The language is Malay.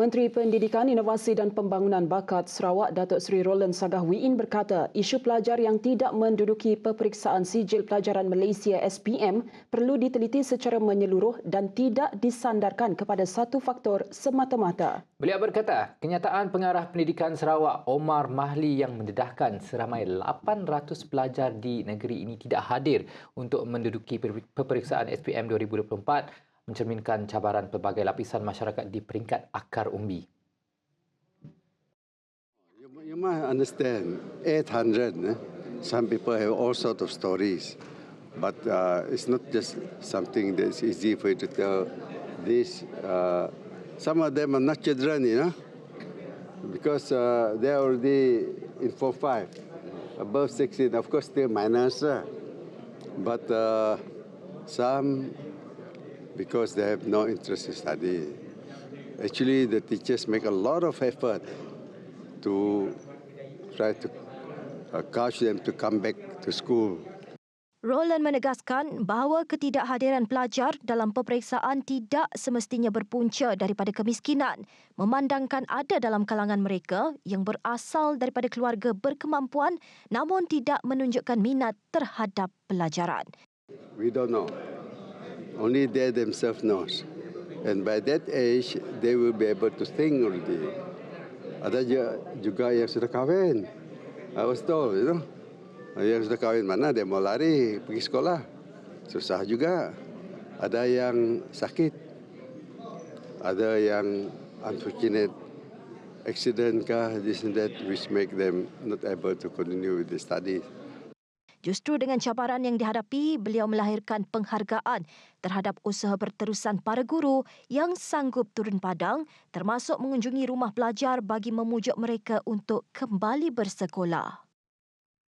Menteri Pendidikan, Inovasi dan Pembangunan Bakat Sarawak Datuk Seri Roland Sagah Wiin berkata isu pelajar yang tidak menduduki peperiksaan sijil pelajaran Malaysia SPM perlu diteliti secara menyeluruh dan tidak disandarkan kepada satu faktor semata-mata. Beliau berkata, kenyataan pengarah pendidikan Sarawak Omar Mahli yang mendedahkan seramai 800 pelajar di negeri ini tidak hadir untuk menduduki peperiksaan SPM 2024 mencerminkan cabaran pelbagai lapisan masyarakat di peringkat akar umbi. You, you understand, 800, eh? some people have all sorts of stories. But uh, it's not just something that's easy for you to tell. This, uh, some of them are not children, you know, because uh, they're already in 4-5, above 16, of course, still minors. Uh, but uh, some because they have no interest in study. Actually, the teachers make a lot of effort to try to uh, coach them to come back to school. Roland menegaskan bahawa ketidakhadiran pelajar dalam peperiksaan tidak semestinya berpunca daripada kemiskinan, memandangkan ada dalam kalangan mereka yang berasal daripada keluarga berkemampuan namun tidak menunjukkan minat terhadap pelajaran. We don't know. Only they themselves knows. And by that age, they will be able to think already. Ada juga yang sudah kahwin. I was told, you know. Yang sudah kahwin mana dia mau lari pergi sekolah. Susah juga. Ada yang sakit. Ada yang unfortunate accident kah, this and that, which make them not able to continue with the studies. Justru dengan cabaran yang dihadapi, beliau melahirkan penghargaan terhadap usaha berterusan para guru yang sanggup turun padang termasuk mengunjungi rumah pelajar bagi memujuk mereka untuk kembali bersekolah.